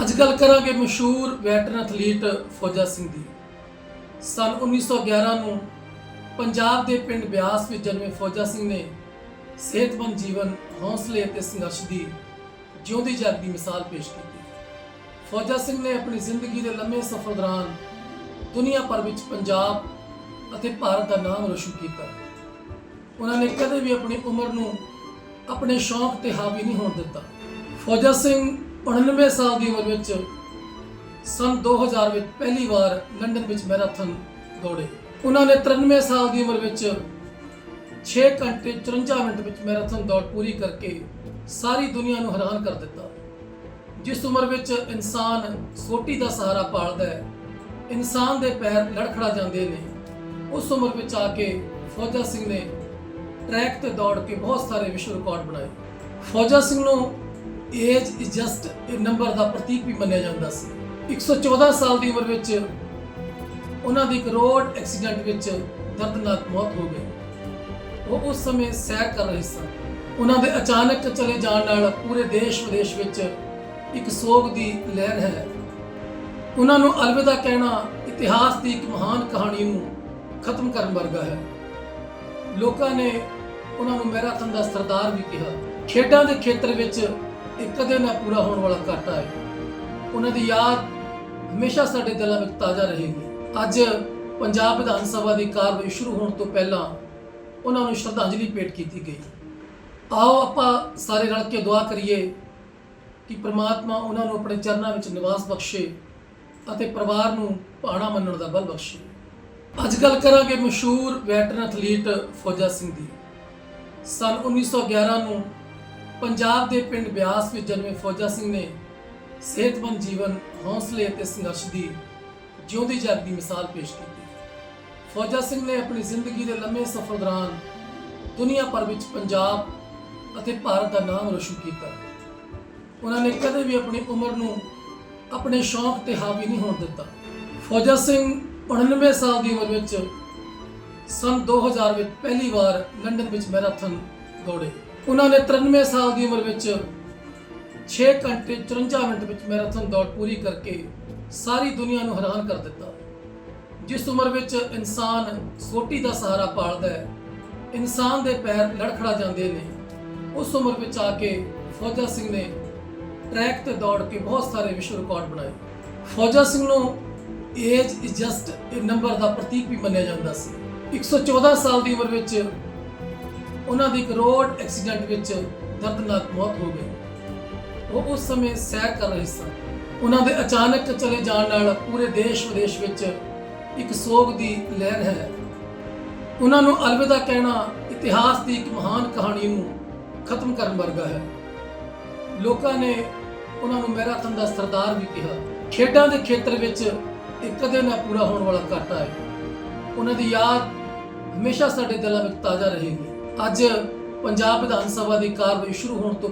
ਅੱਜ ਗੱਲ ਕਰਾਂਗੇ ਮਸ਼ਹੂਰ ਵੈਟਰਨ ਐਥਲੀਟ ਫੌਜਾ ਸਿੰਘ ਦੀ। ਸਨ 1911 ਨੂੰ ਪੰਜਾਬ ਦੇ ਪਿੰਡ ਬਿਆਸ ਵਿੱਚ ਜਨਮੇ ਫੌਜਾ ਸਿੰਘ ਨੇ ਸਿਹਤਮੰਦ ਜੀਵਨ, ਹੌਸਲੇ ਅਤੇ ਸੰਘਰਸ਼ ਦੀ ਜਿਉਂਦੀ ਜਾਗਦੀ ਮਿਸਾਲ ਪੇਸ਼ ਕੀਤੀ। ਫੌਜਾ ਸਿੰਘ ਨੇ ਆਪਣੀ ਜ਼ਿੰਦਗੀ ਦੇ ਲੰਮੇ ਸਫ਼ਰ ਦੌਰਾਨ ਦੁਨੀਆ ਭਰ ਵਿੱਚ ਪੰਜਾਬ ਅਤੇ ਭਾਰਤ ਦਾ ਨਾਮ ਰੋਸ਼ਨ ਕੀਤਾ। ਉਹਨਾਂ ਨੇ ਕਦੇ ਵੀ ਆਪਣੀ ਉਮਰ ਨੂੰ ਆਪਣੇ ਸ਼ੌਂਕ ਤੇ ਹਾਵੀ ਨਹੀਂ ਹੋਣ ਦਿੱਤਾ। ਫੌਜਾ ਸਿੰਘ 99 ਸਾਲ ਦੀ ਉਮਰ ਵਿੱਚ ਸਨ 2000 ਵਿੱਚ ਪਹਿਲੀ ਵਾਰ ਲੰਡਨ ਵਿੱਚ ਮੈਰਾਥਨ ਦੌੜੇ। ਉਹਨਾਂ ਨੇ 93 ਸਾਲ ਦੀ ਉਮਰ ਵਿੱਚ 6 ਘੰਟੇ 54 ਮਿੰਟ ਵਿੱਚ ਮੈਰਾਥਨ ਦੌੜ ਪੂਰੀ ਕਰਕੇ ਸਾਰੀ ਦੁਨੀਆ ਨੂੰ ਹੈਰਾਨ ਕਰ ਦਿੱਤਾ। ਜਿਸ ਉਮਰ ਵਿੱਚ ਇਨਸਾਨ ਸੋਟੀ ਦਾ ਸਹਾਰਾ ਪਾਲਦਾ ਹੈ, ਇਨਸਾਨ ਦੇ ਪੈਰ ਲੜਖੜਾ ਜਾਂਦੇ ਨੇ, ਉਸ ਉਮਰ ਵਿੱਚ ਆ ਕੇ ਫੌਜਾ ਸਿੰਘ ਨੇ ਟਰੈਕ ਤੇ ਦੌੜ ਕੇ ਬਹੁਤ ਸਾਰੇ ਵਿਸ਼ਵ ਰਿਕਾਰਡ ਬਣਾਏ। ਫੌਜਾ ਸਿੰਘ ਨੂੰ ਏਜ ਇਜ਼ ਜਸਟ ਇਹ ਨੰਬਰ ਦਾ ਪ੍ਰਤੀਕ ਵੀ ਮੰਨਿਆ ਜਾਂਦਾ ਸੀ। 114 ਸਾਲ ਦੀ ਉਮਰ ਵਿੱਚ ਉਹਨਾਂ ਦੀ ਇੱਕ ਰੋਡ ਐਕਸੀਡੈਂਟ ਵਿੱਚ ਦਰਦਨਾਕ ਮੌਤ ਹੋ ਗਈ। ਉਹ ਉਸ ਸਮੇਂ ਸੈਰ ਕਰ ਰਹੇ ਸਨ। ਉਹਨਾਂ ਦੇ ਅਚਾਨਕ ਚਲੇ ਜਾਣ ਨਾਲ ਪੂਰੇ ਦੇਸ਼ ਵਿਦੇਸ਼ ਵਿੱਚ ਇੱਕ ਸੋਗ ਦੀ ਲਹਿਰ ਹੈ। ਉਹਨਾਂ ਨੂੰ ਅਲਵਿਦਾ ਕਹਿਣਾ ਇਤਿਹਾਸ ਦੀ ਇੱਕ ਮਹਾਨ ਕਹਾਣੀ ਨੂੰ ਖਤਮ ਕਰਨ ਵਰਗਾ ਹੈ। ਲੋਕਾਂ ਨੇ ਉਹਨਾਂ ਨੂੰ ਮੈਰਾਥਨ ਦਾ ਸਰਦਾਰ ਵੀ ਕਿਹਾ। ਖੇਡਾਂ ਦੇ ਖੇਤਰ ਵਿੱਚ ਇਹ ਕਦੇ ਨਾ ਪੂਰਾ ਹੋਣ ਵਾਲਾ ਘਾਟਾ ਹੈ। ਉਹਨਾਂ ਦੀ ਯਾਦ ਹਮੇਸ਼ਾ ਸਾਡੇ ਦਿਲਾਂ ਵਿੱਚ ਤਾਜ਼ਾ ਰਹੇਗੀ। ਅੱਜ ਪੰਜਾਬ ਵਿਧਾਨ ਸਭਾ ਦੀ ਕਾਰਵਾਈ ਸ਼ੁਰੂ ਹੋਣ ਤੋਂ ਪਹਿਲਾਂ ਉਹਨਾਂ ਨੂੰ ਸ਼ਰਧਾਂਜਲੀ ਭੇਟ ਕੀਤੀ ਗਈ। ਆਓ ਆਪਾਂ ਸਾਰੇ ਰਲ ਕੇ ਦੁਆ ਕਰੀਏ ਕਿ ਪ੍ਰਮਾਤਮਾ ਉਹਨਾਂ ਨੂੰ ਆਪਣੇ ਚਰਨਾਂ ਵਿੱਚ ਨਿਵਾਸ ਬਖਸ਼ੇ ਅਤੇ ਪਰਿਵਾਰ ਨੂੰ ਭਾਣਾ ਮੰਨਣ ਦਾ ਬਲ ਬਖਸ਼ੇ। ਅੱਜ ਗੱਲ ਕਰਾਂਗੇ ਮਸ਼ਹੂਰ ਵੈਟਰਨ ਐਥਲੀਟ ਫੌਜਾ ਸਿੰਘ ਦੀ। ਸਨ 1911 ਨੂੰ ਪੰਜਾਬ ਦੇ ਪਿੰਡ ਬਿਆਸ ਵਿੱਚ ਜਨਮੇ ਫੌਜਾ ਸਿੰਘ ਨੇ ਸਿਹਤਮੰਦ ਜੀਵਨ, ਹੌਸਲੇ ਅਤੇ ਸੰਘਰਸ਼ ਦੀ ਜਿਉਂਦੀ ਜਾਗਦੀ ਮਿਸਾਲ ਪੇਸ਼ ਕੀਤੀ। ਫੌਜਾ ਸਿੰਘ ਨੇ ਆਪਣੀ ਜ਼ਿੰਦਗੀ ਦੇ ਲੰਮੇ ਸਫ਼ਰ ਦੌਰਾਨ ਦੁਨੀਆ ਭਰ ਵਿੱਚ ਪੰਜਾਬ ਅਤੇ ਭਾਰਤ ਦਾ ਨਾਮ ਰੋਸ਼ਨ ਕੀਤਾ। ਉਹਨਾਂ ਨੇ ਕਦੇ ਵੀ ਆਪਣੀ ਉਮਰ ਨੂੰ ਆਪਣੇ ਸ਼ੌਂਕ ਤੇ ਹਾਵੀ ਨਹੀਂ ਹੋਣ ਦਿੱਤਾ। ਫੌਜਾ ਸਿੰਘ 99 ਸਾਲ ਦੀ ਉਮਰ ਵਿੱਚ ਸਨ 2000 ਵਿੱਚ ਪਹਿਲੀ ਵਾਰ ਲੰਡਨ ਵਿੱਚ ਮੈਰਾਥਨ ਦੌੜੇ। ਉਹਨਾਂ ਨੇ 93 ਸਾਲ ਦੀ ਉਮਰ ਵਿੱਚ 6 ਘੰਟੇ 54 ਮਿੰਟ ਵਿੱਚ ਮੈਰਾਥਨ ਦੌੜ ਪੂਰੀ ਕਰਕੇ ਸਾਰੀ ਦੁਨੀਆ ਨੂੰ ਹੈਰਾਨ ਕਰ ਦਿੱਤਾ। ਜਿਸ ਉਮਰ ਵਿੱਚ ਇਨਸਾਨ ਸੋਟੀ ਦਾ ਸਹਾਰਾ ਪਾਲਦਾ ਹੈ, ਇਨਸਾਨ ਦੇ ਪੈਰ ਲੜਖੜਾ ਜਾਂਦੇ ਨੇ, ਉਸ ਉਮਰ ਵਿੱਚ ਆ ਕੇ ਫੌਜਾ ਸਿੰਘ ਨੇ ਟਰੈਕ ਤੇ ਦੌੜ ਕੇ ਬਹੁਤ ਸਾਰੇ ਵਿਸ਼ਵ ਰਿਕਾਰਡ ਬਣਾਏ। ਫੌਜਾ ਸਿੰਘ ਨੂੰ ਏਜ ਇਜ਼ ਜਸਟ ਇਹ ਨੰਬਰ ਦਾ ਪ੍ਰਤੀਕ ਵੀ ਮੰਨਿਆ ਜਾਂਦਾ ਸੀ। 114 ਸਾਲ ਦੀ ਉਮਰ ਵਿੱਚ ਉਹਨਾਂ ਦੀ ਇੱਕ ਰੋਡ ਐਕਸੀਡੈਂਟ ਵਿੱਚ ਦਰਦਨਾਕ ਮੌਤ ਹੋ ਗਈ। ਉਹ ਉਸ ਸਮੇਂ ਸੈਰ ਕਰ ਰਹੇ ਸਨ। ਉਹਨਾਂ ਦੇ ਅਚਾਨਕ ਚਲੇ ਜਾਣ ਨਾਲ ਪੂਰੇ ਦੇਸ਼ ਵਿਦੇਸ਼ ਵਿੱਚ ਇੱਕ ਸੋਗ ਦੀ ਲਹਿਰ ਹੈ। ਉਹਨਾਂ ਨੂੰ ਅਲਵਿਦਾ ਕਹਿਣਾ ਇਤਿਹਾਸ ਦੀ ਇੱਕ ਮਹਾਨ ਕਹਾਣੀ ਨੂੰ ਖਤਮ ਕਰਨ ਵਰਗਾ ਹੈ। ਲੋਕਾਂ ਨੇ ਉਹਨਾਂ ਨੂੰ ਮੈਰਾਥਨ ਦਾ ਸਰਦਾਰ ਵੀ ਕਿਹਾ। ਖੇਡਾਂ ਦੇ ਖੇਤਰ ਵਿੱਚ ਇਹ ਕਦੇ ਨਾ ਪੂਰਾ ਹੋਣ ਵਾਲਾ ਘਾਟਾ ਹੈ। ਉਹਨਾਂ ਦੀ ਯਾਦ ਹਮੇਸ਼ਾ ਸਾਡੇ ਦਿਲਾਂ ਵਿੱਚ ਤਾਜ਼ਾ ਰਹੇਗੀ। ਅੱਜ ਪੰਜਾਬ ਵਿਧਾਨ ਸਭਾ ਦੀ ਕਾਰਵਾਈ ਸ਼ੁਰੂ ਹੋਣ ਤੋਂ